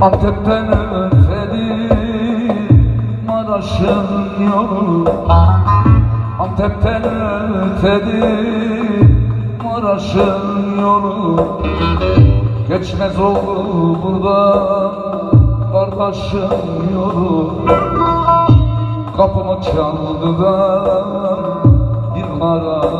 Antep'ten ötedir Maraş'ın yolu Antep'ten ötedir Maraş'ın yolu Geçmez oldu buradan Kardeşim yolu Kapımı çaldı da Bir kara haber